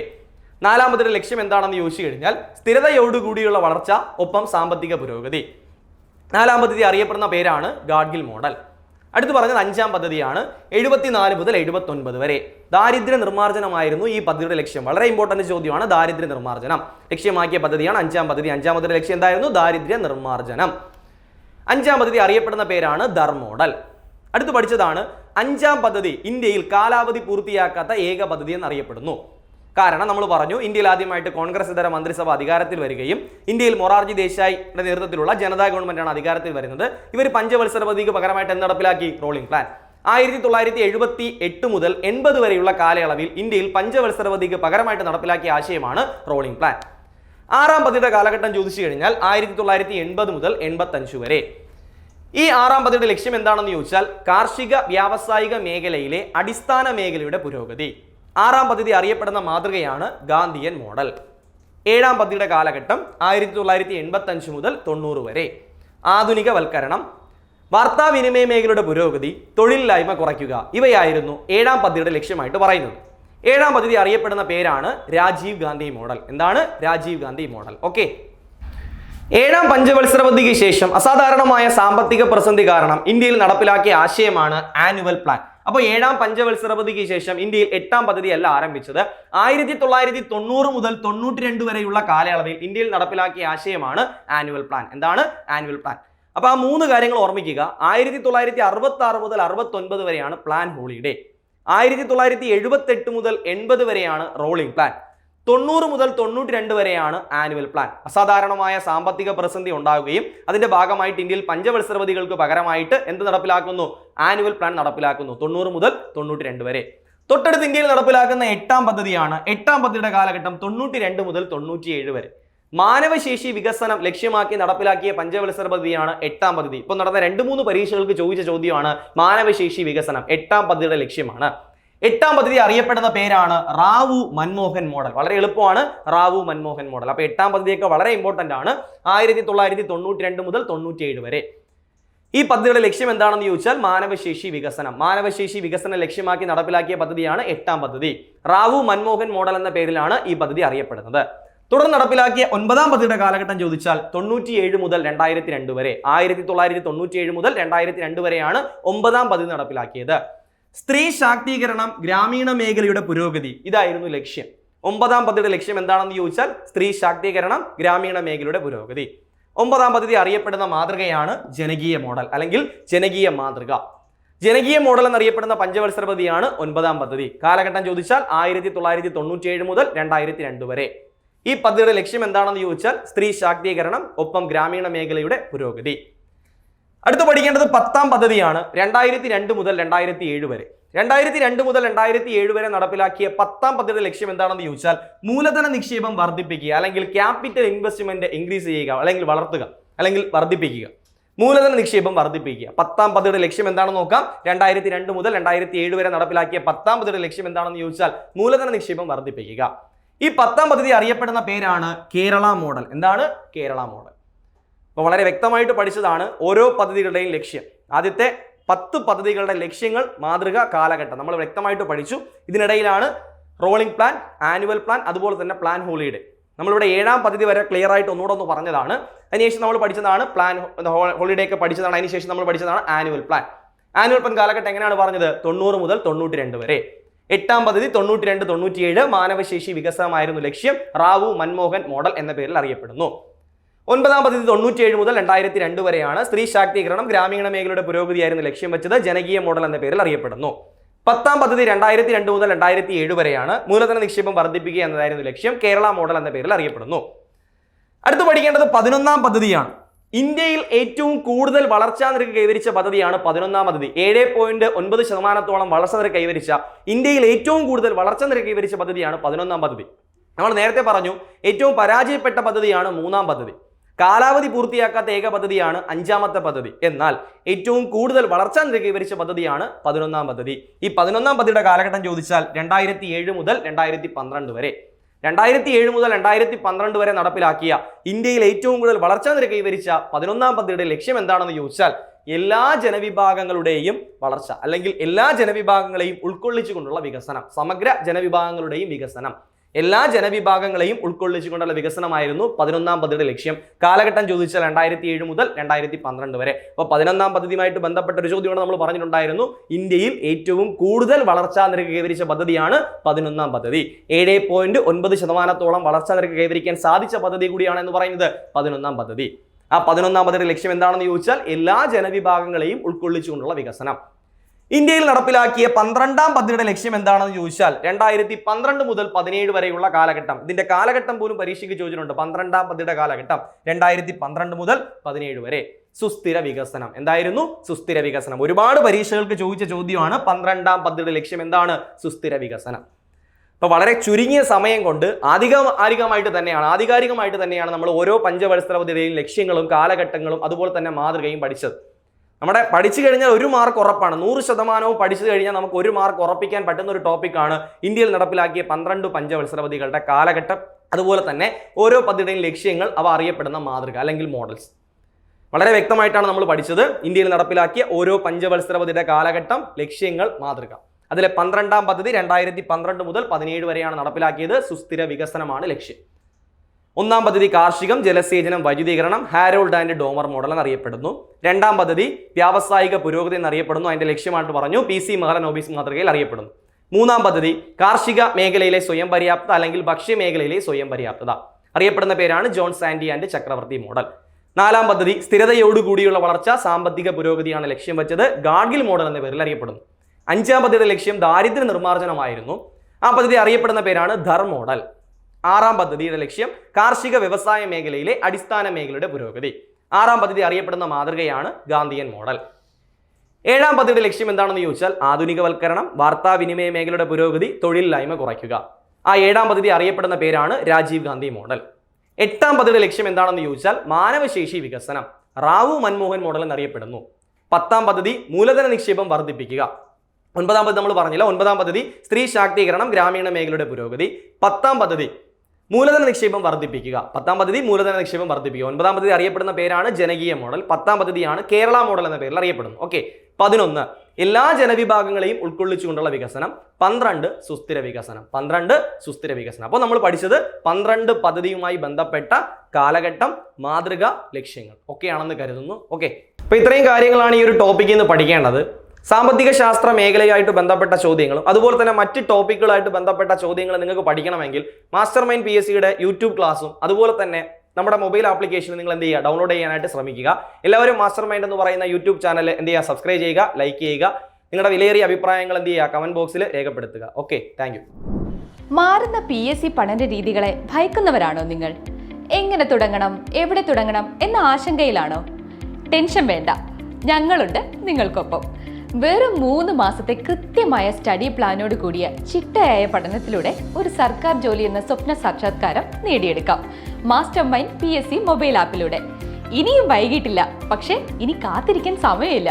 നാലാം പദ്ധതിയുടെ ലക്ഷ്യം എന്താണെന്ന് ചോദിച്ചു കഴിഞ്ഞാൽ സ്ഥിരതയോടുകൂടിയുള്ള വളർച്ച ഒപ്പം സാമ്പത്തിക പുരോഗതി. നാലാം പദ്ധതി അറിയപ്പെടുന്ന പേരാണ് ഗാഡ്ഗിൽ മോഡൽ. അടുത്ത് പറഞ്ഞത് അഞ്ചാം പദ്ധതിയാണ്. എഴുപത്തിനാല് മുതൽ എഴുപത്തൊൻപത് വരെ. ദാരിദ്ര്യ നിർമ്മാർജനമായിരുന്നു ഈ പദ്ധതിയുടെ ലക്ഷ്യം. വളരെ ഇമ്പോർട്ടന്റ് ചോദ്യമാണ് ദാരിദ്ര്യ നിർമ്മാർജനം. ലക്ഷ്യമാക്കിയ പദ്ധതിയാണ് അഞ്ചാം പദ്ധതി. അഞ്ചാം പദ്ധതിയുടെ ലക്ഷ്യം എന്തായിരുന്നു? ദാരിദ്ര്യ നിർമ്മാർജനം. അഞ്ചാം പദ്ധതി അറിയപ്പെടുന്ന പേരാണ് ധർമോഡൽ അടുത്ത് പഠിച്ചതാണ് അഞ്ചാം പദ്ധതി ഇന്ത്യയിൽ കാലാവധി പൂർത്തിയാക്കാത്ത ഏക പദ്ധതി എന്നറിയപ്പെടുന്നു. കാരണം നമ്മൾ പറഞ്ഞു ഇന്ത്യയിൽ ആദ്യമായിട്ട് കോൺഗ്രസ് ഇതര മന്ത്രിസഭ അധികാരത്തിൽ വരികയും ഇന്ത്യയിൽ മൊറാർജി ദേശായിയുടെ നേതൃത്വത്തിലുള്ള ജനതാ ഗവൺമെന്റാണ് അധികാരത്തിൽ വരുന്നത്. ഇവർ പഞ്ചവത്സര പദ്ധതിക്ക് പകരമായിട്ട് എന്ത് നടപ്പിലാക്കി? റോളിംഗ് പ്ലാൻ ആയിരത്തി തൊള്ളായിരത്തി എഴുപത്തി എട്ട് മുതൽ എൺപത് വരെയുള്ള കാലയളവിൽ ഇന്ത്യയിൽ പഞ്ചവത്സര പദ്ധതിക്ക് പകരമായിട്ട് നടപ്പിലാക്കിയ ആശയമാണ് റോളിംഗ് പ്ലാൻ ആറാം പദ്ധതിയുടെ കാലഘട്ടം ചോദിച്ചു കഴിഞ്ഞാൽ ആയിരത്തി തൊള്ളായിരത്തി എൺപത് മുതൽ എൺപത്തഞ്ച് വരെ. ഈ ആറാം പദ്ധതിയുടെ ലക്ഷ്യം എന്താണെന്ന് ചോദിച്ചാൽ കാർഷിക വ്യാവസായിക മേഖലയിലെ അടിസ്ഥാന മേഖലയുടെ പുരോഗതി. ആറാം പദ്ധതി അറിയപ്പെടുന്ന മാതൃകയാണ് ഗാന്ധിയൻ മോഡൽ. ഏഴാം പദ്ധതിയുടെ കാലഘട്ടം ആയിരത്തി തൊള്ളായിരത്തി എൺപത്തി അഞ്ച് മുതൽ തൊണ്ണൂറ് വരെ. ആധുനികവൽക്കരണം വാർത്താവിനിമയ മേഖലയുടെ പുരോഗതി തൊഴിലില്ലായ്മ കുറയ്ക്കുക ഇവയായിരുന്നു ഏഴാം പദ്ധതിയുടെ ലക്ഷ്യമായിട്ട് പറയുന്നത്. ഏഴാം പദ്ധതി അറിയപ്പെടുന്ന പേരാണ് രാജീവ് ഗാന്ധി മോഡൽ. എന്താണ്? രാജീവ് ഗാന്ധി മോഡൽ. ഓക്കെ. ഏഴാം പഞ്ചവത്സര പദ്ധതിക്ക് ശേഷം അസാധാരണമായ സാമ്പത്തിക പ്രതിസന്ധി കാരണം ഇന്ത്യയിൽ നടപ്പിലാക്കിയ ആശയമാണ് ആനുവൽ പ്ലാൻ. അപ്പോൾ ഏഴാം പഞ്ചവത്സര പദ്ധതിക്ക് ശേഷം ഇന്ത്യയിൽ എട്ടാം പദ്ധതിയല്ല ആരംഭിച്ചത്. ആയിരത്തി തൊള്ളായിരത്തി തൊണ്ണൂറ് മുതൽ തൊണ്ണൂറ്റി രണ്ട് വരെയുള്ള കാലയളവിൽ ഇന്ത്യയിൽ നടപ്പിലാക്കിയ ആശയമാണ് ആനുവൽ പ്ലാൻ. എന്താണ് ആനുവൽ പ്ലാൻ? അപ്പോൾ ആ മൂന്ന് കാര്യങ്ങൾ ഓർമ്മിക്കുക. ആയിരത്തി തൊള്ളായിരത്തി അറുപത്തി ആറ് മുതൽ അറുപത്തി ഒൻപത് വരെയാണ് പ്ലാൻ ഹോളിഡേ. ആയിരത്തി തൊള്ളായിരത്തി എഴുപത്തെട്ട് മുതൽ എൺപത് വരെയാണ് റോളിംഗ് പ്ലാൻ. തൊണ്ണൂറ് മുതൽ തൊണ്ണൂറ്റി രണ്ട് വരെയാണ് ആനുവൽ പ്ലാൻ അസാധാരണമായ സാമ്പത്തിക പ്രതിസന്ധി ഉണ്ടാവുകയും അതിന്റെ ഭാഗമായിട്ട് ഇന്ത്യയിൽ പഞ്ചവത്സരപതികൾക്ക് പകരമായിട്ട് എന്ത് നടപ്പിലാക്കുന്നു? ആനുവൽ പ്ലാൻ നടപ്പിലാക്കുന്നു. തൊണ്ണൂറ് മുതൽ തൊണ്ണൂറ്റി രണ്ട് വരെ. തൊട്ടടുത്ത് ഇന്ത്യയിൽ നടപ്പിലാക്കുന്ന എട്ടാം പദ്ധതിയാണ്. എട്ടാം പദ്ധതിയുടെ കാലഘട്ടം തൊണ്ണൂറ്റി രണ്ട് മുതൽ തൊണ്ണൂറ്റിയേഴ് വരെ. മാനവശേഷി വികസനം ലക്ഷ്യമാക്കി നടപ്പിലാക്കിയ പഞ്ചവത്സര പദ്ധതിയാണ് എട്ടാം പദ്ധതി. ഇപ്പോൾ നടന്ന രണ്ട് മൂന്ന് പരീക്ഷകൾക്ക് ചോദിച്ച ചോദ്യമാണ് മാനവശേഷി വികസനം. എട്ടാം പദ്ധതിയുടെ ലക്ഷ്യമാണ്. എട്ടാം പദ്ധതി അറിയപ്പെടുന്ന പേരാണ് റാവു മൻമോഹൻ മോഡൽ. വളരെ എളുപ്പമാണ് റാവു മൻമോഹൻ മോഡൽ. അപ്പോൾ എട്ടാം പദ്ധതിയൊക്കെ വളരെ ഇമ്പോർട്ടന്റ് ആണ്. ആയിരത്തി തൊള്ളായിരത്തി തൊണ്ണൂറ്റി രണ്ട് മുതൽ തൊണ്ണൂറ്റിയേഴ് വരെ. ഈ പദ്ധതിയുടെ ലക്ഷ്യം എന്താണെന്ന് ചോദിച്ചാൽ മാനവശേഷി വികസനം. മാനവശേഷി വികസനം ലക്ഷ്യമാക്കി നടപ്പിലാക്കിയ പദ്ധതിയാണ് എട്ടാം പദ്ധതി. റാവു മൻമോഹൻ മോഡൽ എന്ന പേരിലാണ് ഈ പദ്ധതി അറിയപ്പെടുന്നത്. തുടർന്ന് നടപ്പിലാക്കിയ ഒൻപതാം പദ്ധതിയുടെ കാലഘട്ടം ചോദിച്ചാൽ തൊണ്ണൂറ്റിയേഴ് മുതൽ രണ്ടായിരത്തി രണ്ട് വരെ. ആയിരത്തി തൊള്ളായിരത്തി തൊണ്ണൂറ്റിയേഴ് മുതൽ രണ്ടായിരത്തി രണ്ട് വരെയാണ് ഒമ്പതാം പദ്ധതി നടപ്പിലാക്കിയത്. സ്ത്രീ ശാക്തീകരണം ഗ്രാമീണ മേഖലയുടെ പുരോഗതി. ഇതായിരുന്നു ലക്ഷ്യം. ഒമ്പതാം പദ്ധതിയുടെ ലക്ഷ്യം എന്താണെന്ന് ചോദിച്ചാൽ സ്ത്രീ ശാക്തീകരണം ഗ്രാമീണ മേഖലയുടെ പുരോഗതി. ഒമ്പതാം പദ്ധതി അറിയപ്പെടുന്ന മാതൃകയാണ് ജനകീയ മോഡൽ അല്ലെങ്കിൽ ജനകീയ മാതൃക. ജനകീയ മോഡൽ എന്നറിയപ്പെടുന്ന പഞ്ചവത്സര പദ്ധതിയാണ് ഒൻപതാം പദ്ധതി. കാലഘട്ടം ചോദിച്ചാൽ ആയിരത്തി തൊള്ളായിരത്തി തൊണ്ണൂറ്റിയേഴ് മുതൽ രണ്ടായിരത്തി രണ്ട് വരെ. ഈ പദ്ധതിയുടെ ലക്ഷ്യം എന്താണെന്ന് ചോദിച്ചാൽ സ്ത്രീ ശാക്തീകരണം ഒപ്പം ഗ്രാമീണ മേഖലയുടെ പുരോഗതി. അടുത്ത് പഠിക്കേണ്ടത് പത്താം പദ്ധതിയാണ്. രണ്ടായിരത്തി രണ്ട് മുതൽ രണ്ടായിരത്തി ഏഴ് വരെ. രണ്ടായിരത്തി രണ്ട് മുതൽ രണ്ടായിരത്തി ഏഴ് വരെ നടപ്പിലാക്കിയ പത്താം പദ്ധതിയുടെ ലക്ഷ്യം എന്താണെന്ന് ചോദിച്ചാൽ മൂലധന നിക്ഷേപം വർദ്ധിപ്പിക്കുക അല്ലെങ്കിൽ ക്യാപിറ്റൽ ഇൻവെസ്റ്റ്മെന്റ് ഇൻക്രീസ് ചെയ്യുക അല്ലെങ്കിൽ വളർത്തുക അല്ലെങ്കിൽ വർദ്ധിപ്പിക്കുക. മൂലധന നിക്ഷേപം വർദ്ധിപ്പിക്കുക. പത്താം പദ്ധതിയുടെ ലക്ഷ്യം എന്താണെന്ന് നോക്കാം. രണ്ടായിരത്തി രണ്ട് മുതൽ രണ്ടായിരത്തി ഏഴ് വരെ നടപ്പിലാക്കിയ പത്താം പദ്ധതിയുടെ ലക്ഷ്യം എന്താണെന്ന് ചോദിച്ചാൽ മൂലധന നിക്ഷേപം വർദ്ധിപ്പിക്കുക. ഈ പത്താം പദ്ധതി അറിയപ്പെടുന്ന പേരാണ് കേരള മോഡൽ. എന്താണ്? കേരള മോഡൽ. അപ്പോൾ വളരെ വ്യക്തമായിട്ട് പഠിച്ചതാണ് ഓരോ പദ്ധതികളുടെയും ലക്ഷ്യം. ആദ്യത്തെ പത്ത് പദ്ധതികളുടെ ലക്ഷ്യങ്ങൾ മാതൃക കാലഘട്ടം. നമ്മൾ വ്യക്തമായിട്ട് പഠിച്ചു. ഇതിനിടയിലാണ് റോളിംഗ് പ്ലാൻ ആനുവൽ പ്ലാൻ അതുപോലെ തന്നെ പ്ലാൻ ഹോളിഡേ നമ്മളിവിടെ ഏഴാം പദ്ധതി വരെ ക്ലിയർ ആയിട്ട് ഒന്നുകൂടെ ഒന്ന് പറഞ്ഞതാണ്. അതിനുശേഷം നമ്മൾ പഠിച്ചതാണ് പ്ലാൻ ഹോളിഡേ ഒക്കെ പഠിച്ചതാണ്. അതിനുശേഷം നമ്മൾ പഠിച്ചതാണ് ആനുവൽ പ്ലാൻ ആനുവൽ പ്ലാൻ കാലഘട്ടം എങ്ങനെയാണ് പറഞ്ഞത്? തൊണ്ണൂറ് മുതൽ തൊണ്ണൂറ്റി രണ്ട് വരെ. എട്ടാം പദ്ധതി തൊണ്ണൂറ്റി രണ്ട് തൊണ്ണൂറ്റിയേഴ് മാനവശേഷി വികസനമായിരുന്നു ലക്ഷ്യം. റാവു മൻമോഹൻ മോഡൽ എന്ന പേരിൽ അറിയപ്പെടുന്നു. ഒൻപതാം പദ്ധതി തൊണ്ണൂറ്റിയേഴ് മുതൽ രണ്ടായിരത്തി രണ്ട് വരെയാണ് സ്ത്രീ ശാക്തീകരണം ഗ്രാമീണ മേഖലയുടെ പുരോഗതിയായിരുന്നു ലക്ഷ്യം വെച്ചത്. ജനകീയ മോഡൽ എന്ന പേരിൽ അറിയപ്പെടുന്നു. പത്താം പദ്ധതി രണ്ടായിരത്തി രണ്ട് മുതൽ രണ്ടായിരത്തി ഏഴ് വരെയാണ് മൂലധന നിക്ഷേപം വർദ്ധിപ്പിക്കുക എന്നതായിരുന്നു ലക്ഷ്യം. കേരള മോഡൽ എന്ന പേരിൽ അറിയപ്പെടുന്നു. അടുത്ത് പഠിക്കേണ്ടത് പതിനൊന്നാം പദ്ധതിയാണ്. ഇന്ത്യയിൽ ഏറ്റവും കൂടുതൽ വളർച്ചാ നിരക്ക് കൈവരിച്ച പദ്ധതിയാണ് പതിനൊന്നാം പദ്ധതി. ഏഴ് പോയിന്റ് ഒൻപത് ശതമാനത്തോളം വളർച്ച നിരക്ക് കൈവരിച്ച ഇന്ത്യയിൽ ഏറ്റവും കൂടുതൽ വളർച്ച നിരക്ക് കൈവരിച്ച പദ്ധതിയാണ് പതിനൊന്നാം പദ്ധതി. നമ്മൾ നേരത്തെ പറഞ്ഞു ഏറ്റവും പരാജയപ്പെട്ട പദ്ധതിയാണ് മൂന്നാം പദ്ധതി. കാലാവധി പൂർത്തിയാക്കാത്ത ഏക പദ്ധതിയാണ് അഞ്ചാമത്തെ പദ്ധതി. എന്നാൽ ഏറ്റവും കൂടുതൽ വളർച്ചാ നിരക്ക് വിവരിച്ച പദ്ധതിയാണ് പതിനൊന്നാം പദ്ധതി. ഈ പതിനൊന്നാം പദ്ധതിയുടെ കാലഘട്ടം ചോദിച്ചാൽ രണ്ടായിരത്തി ഏഴ് മുതൽ രണ്ടായിരത്തി പന്ത്രണ്ട് വരെ. രണ്ടായിരത്തി ഏഴ് മുതൽ രണ്ടായിരത്തി പന്ത്രണ്ട് വരെ നടപ്പിലാക്കിയ ഇന്ത്യയിൽ ഏറ്റവും കൂടുതൽ വളർച്ചാ നിരക്ക് കൈവരിച്ച പതിനൊന്നാം പദ്ധതിയുടെ ലക്ഷ്യം എന്താണെന്ന് ചോദിച്ചാൽ എല്ലാ ജനവിഭാഗങ്ങളുടെയും വളർച്ച അല്ലെങ്കിൽ എല്ലാ ജനവിഭാഗങ്ങളെയും ഉൾക്കൊള്ളിച്ചുകൊണ്ടുള്ള വികസനം സമഗ്ര ജനവിഭാഗങ്ങളുടെയും വികസനം. എല്ലാ ജനവിഭാഗങ്ങളെയും ഉൾക്കൊള്ളിച്ചുകൊണ്ടുള്ള വികസനമായിരുന്നു പതിനൊന്നാം പദ്ധതിയുടെ ലക്ഷ്യം. കാലഘട്ടം ചോദിച്ചാൽ രണ്ടായിരത്തി ഏഴ് മുതൽ രണ്ടായിരത്തി പന്ത്രണ്ട് വരെ. അപ്പോൾ പതിനൊന്നാം പദ്ധതിയുമായിട്ട് ബന്ധപ്പെട്ട ഒരു ചോദ്യമാണ് നമ്മൾ പറഞ്ഞിട്ടുണ്ടായിരുന്നു. ഇന്ത്യയിൽ ഏറ്റവും കൂടുതൽ വളർച്ചാ നിരക്ക് കൈവരിച്ച പദ്ധതിയാണ് പതിനൊന്നാം പദ്ധതി. ഏഴ് പോയിന്റ് ഒൻപത് ശതമാനത്തോളം വളർച്ചാ നിരക്ക് കൈവരിക്കാൻ സാധിച്ച പദ്ധതി കൂടിയാണ് എന്ന് പറയുന്നത് പതിനൊന്നാം പദ്ധതി. ആ പതിനൊന്നാം പദ്ധതിയുടെ ലക്ഷ്യം എന്താണെന്ന് ചോദിച്ചാൽ എല്ലാ ജനവിഭാഗങ്ങളെയും ഉൾക്കൊള്ളിച്ചുകൊണ്ടുള്ള വികസനം. ഇന്ത്യയിൽ നടപ്പിലാക്കിയ പന്ത്രണ്ടാം പദ്ധതിയുടെ ലക്ഷ്യം എന്താണെന്ന് ചോദിച്ചാൽ രണ്ടായിരത്തി പന്ത്രണ്ട് മുതൽ പതിനേഴ് വരെയുള്ള കാലഘട്ടം. ഇതിന്റെ കാലഘട്ടം പോലും പരീക്ഷയ്ക്ക് ചോദിച്ചിട്ടുണ്ട്. പന്ത്രണ്ടാം പദ്ധതിയുടെ കാലഘട്ടം രണ്ടായിരത്തി പന്ത്രണ്ട് മുതൽ പതിനേഴ് വരെ. സുസ്ഥിര വികസനം. എന്തായിരുന്നു? സുസ്ഥിര വികസനം. ഒരുപാട് പരീക്ഷകൾക്ക് ചോദിച്ച ചോദ്യമാണ് പന്ത്രണ്ടാം പദ്ധതിയുടെ ലക്ഷ്യം എന്താണ്? സുസ്ഥിര വികസനം. അപ്പോൾ വളരെ ചുരുങ്ങിയ സമയം കൊണ്ട് ആധികാരികമായിട്ട് തന്നെയാണ് ആധികാരികമായിട്ട് തന്നെയാണ് നമ്മൾ ഓരോ പഞ്ചവത്സര പദ്ധതിയുടെയും ലക്ഷ്യങ്ങളും കാലഘട്ടങ്ങളും അതുപോലെ തന്നെ മാതൃകയും പഠിച്ചത്. നമ്മുടെ പഠിച്ചു കഴിഞ്ഞാൽ ഒരു മാർക്ക് ഉറപ്പാണ്. നൂറ് ശതമാനവും പഠിച്ചു കഴിഞ്ഞാൽ നമുക്ക് ഒരു മാർക്ക് ഉറപ്പിക്കാൻ പറ്റുന്ന ഒരു ടോപ്പിക്കാണ് ഇന്ത്യയിൽ നടപ്പിലാക്കിയ പന്ത്രണ്ട് പഞ്ചവത്സര പദ്ധതികളുടെ കാലഘട്ടം. അതുപോലെ തന്നെ ഓരോ പദ്ധതിയുടെയും ലക്ഷ്യങ്ങൾ അവ അറിയപ്പെടുന്ന മാതൃക അല്ലെങ്കിൽ മോഡൽസ് വളരെ വ്യക്തമായിട്ടാണ് നമ്മൾ പഠിച്ചത്. ഇന്ത്യയിൽ നടപ്പിലാക്കിയ ഓരോ പഞ്ചവത്സര പദ്ധതിയുടെ കാലഘട്ടം ലക്ഷ്യങ്ങൾ മാതൃക. അതിലെ പന്ത്രണ്ടാം പദ്ധതി രണ്ടായിരത്തി പന്ത്രണ്ട് മുതൽ പതിനേഴ് വരെയാണ് നടപ്പിലാക്കിയത്. സുസ്ഥിര വികസനമാണ് ലക്ഷ്യം. ഒന്നാം പദ്ധതി കാർഷികം ജലസേചനം വൈദ്യുതീകരണം ഹാരോൾഡ് ആൻഡ് ഡോമർ മോഡൽ എന്നറിയപ്പെടുന്നു. രണ്ടാം പദ്ധതി വ്യാവസായിക പുരോഗതി എന്നറിയപ്പെടുന്നു. അതിന്റെ ലക്ഷ്യമായിട്ട് പറഞ്ഞു പി സി മഹലനോബിസ് മാതൃകയിൽ അറിയപ്പെടുന്നു. മൂന്നാം പദ്ധതി കാർഷിക മേഖലയിലെ സ്വയം പര്യാപ്തത അല്ലെങ്കിൽ ഭക്ഷ്യ മേഖലയിലെ സ്വയം പര്യാപ്തത. അറിയപ്പെടുന്ന പേരാണ് John Sandee and Chakravarty model. നാലാം പദ്ധതി സ്ഥിരതയോടുകൂടിയുള്ള വളർച്ച സാമ്പത്തിക പുരോഗതിയാണ് ലക്ഷ്യം വെച്ചത് ഗാഡ്ഗിൽ മോഡൽ എന്ന പേരിൽ അറിയപ്പെടുന്നു. അഞ്ചാം പദ്ധതിയുടെ ലക്ഷ്യം ദാരിദ്ര്യ നിർമ്മാർജനമായിരുന്നു. ആ പദ്ധതി അറിയപ്പെടുന്ന പേരാണ് ധർ മോഡൽ. ആറാം പദ്ധതിയുടെ ലക്ഷ്യം കാർഷിക വ്യവസായ മേഖലയിലെ അടിസ്ഥാന മേഖലയുടെ പുരോഗതി. ആറാം പദ്ധതി അറിയപ്പെടുന്ന മാതൃകയാണ് ഗാന്ധിയൻ മോഡൽ. ഏഴാം പദ്ധതിയുടെ ലക്ഷ്യം എന്താണെന്ന് ചോദിച്ചാൽ ആധുനികവൽക്കരണം വാർത്താവിനിമയ മേഖലയുടെ പുരോഗതി തൊഴിലില്ലായ്മ കുറയ്ക്കുക. ആ ഏഴാം പദ്ധതി അറിയപ്പെടുന്ന പേരാണ് രാജീവ് ഗാന്ധി മോഡൽ. എട്ടാം പദ്ധതിയുടെ ലക്ഷ്യം എന്താണെന്ന് ചോദിച്ചാൽ മാനവശേഷി വികസനം. റാവു മൻമോഹൻ മോഡൽ എന്നറിയപ്പെടുന്നു. പത്താം പദ്ധതി മൂലധന നിക്ഷേപം വർദ്ധിപ്പിക്കുക. ഒൻപതാം പദ്ധതി നമ്മൾ പറഞ്ഞില്ല. ഒൻപതാം പദ്ധതി സ്ത്രീ ശാക്തീകരണം ഗ്രാമീണ മേഖലയുടെ പുരോഗതി. പത്താം പദ്ധതി മൂലധന നിക്ഷേപം വർദ്ധിപ്പിക്കുക. പത്താം പദ്ധതി മൂലധന നിക്ഷേപം വർദ്ധിപ്പിക്കുക. ഒൻപതാം പദ്ധതി അറിയപ്പെടുന്ന പേരാണ് ജനകീയ മോഡൽ. പത്താം പദ്ധതിയാണ് കേരള മോഡൽ എന്ന പേരിൽ അറിയപ്പെടുന്നു. ഓക്കെ. പതിനൊന്ന്. എല്ലാ ജനവിഭാഗങ്ങളെയും ഉൾക്കൊള്ളിച്ചുകൊണ്ടുള്ള വികസനം. പന്ത്രണ്ട് സുസ്ഥിര വികസനം. പന്ത്രണ്ട് സുസ്ഥിര വികസനം. അപ്പോൾ നമ്മൾ പഠിച്ചത് പന്ത്രണ്ട് പദ്ധതിയുമായി ബന്ധപ്പെട്ട കാലഘട്ടം മാതൃക ലക്ഷ്യങ്ങൾ. ഒക്കെയാണെന്ന് കരുതുന്നു. ഓക്കെ. അപ്പോൾ ഇത്രയും കാര്യങ്ങളാണ് ഈ ഒരു ടോപ്പിക്കിൽ നിന്ന് പഠിക്കേണ്ടത്. സാമ്പത്തിക ശാസ്ത്ര മേഖലയായിട്ട് ബന്ധപ്പെട്ട ചോദ്യങ്ങളും അതുപോലെ തന്നെ മറ്റ് ടോപ്പിക്കുകളായിട്ട് ബന്ധപ്പെട്ട ചോദ്യങ്ങൾ നിങ്ങൾക്ക് പഠിക്കണമെങ്കിൽ മാസ്റ്റർ മൈൻഡ് പി എസ് സിയുടെ യൂട്യൂബ് ക്ലാസ്സും അതുപോലെ തന്നെ നമ്മുടെ മൊബൈൽ ആപ്ലിക്കേഷൻ നിങ്ങൾ എന്ത് ചെയ്യുക? ഡൗൺലോഡ് ചെയ്യാനായിട്ട് ശ്രമിക്കുക. എല്ലാവരും മാസ്റ്റർ മൈൻഡ് എന്ന് പറയുന്ന യൂട്യൂബ് ചാനൽ എന്ത് ചെയ്യുക? സബ്സ്ക്രൈബ് ചെയ്യുക ലൈക്ക് ചെയ്യുക. നിങ്ങളുടെ വിലയേറിയ അഭിപ്രായങ്ങൾ എന്ത് ചെയ്യുക? കമന്റ് ബോക്സിൽ രേഖപ്പെടുത്തുക. ഓക്കെ താങ്ക് മാറുന്ന പി എസ് സി പഠന രീതികളെ ഭയക്കുന്നവരാണോ നിങ്ങൾ? എങ്ങനെ തുടങ്ങണം? എവിടെ തുടങ്ങണം? എന്ന ആശങ്കയിലാണോ? ടെൻഷൻ വേണ്ട. ഞങ്ങളുണ്ട് നിങ്ങൾക്കൊപ്പം. വെറും മൂന്ന് മാസത്തെ കൃത്യമായ സ്റ്റഡി പ്ലാനോട് കൂടിയ ചിട്ടയായ പഠനത്തിലൂടെ ഒരു സർക്കാർ ജോലി എന്ന സ്വപ്ന സാക്ഷാത്കാരം നേടിയെടുക്കാം. Mastermind P S C mobile ആപ്പിലൂടെ ഇനിയും വൈകിട്ടില്ല പക്ഷേ ഇനി കാത്തിരിക്കാൻ സമയമില്ല.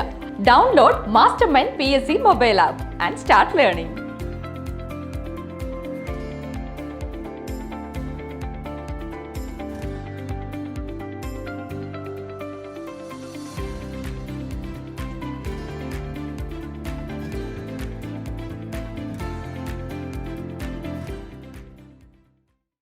Download mastermind P S C mobile app and start learning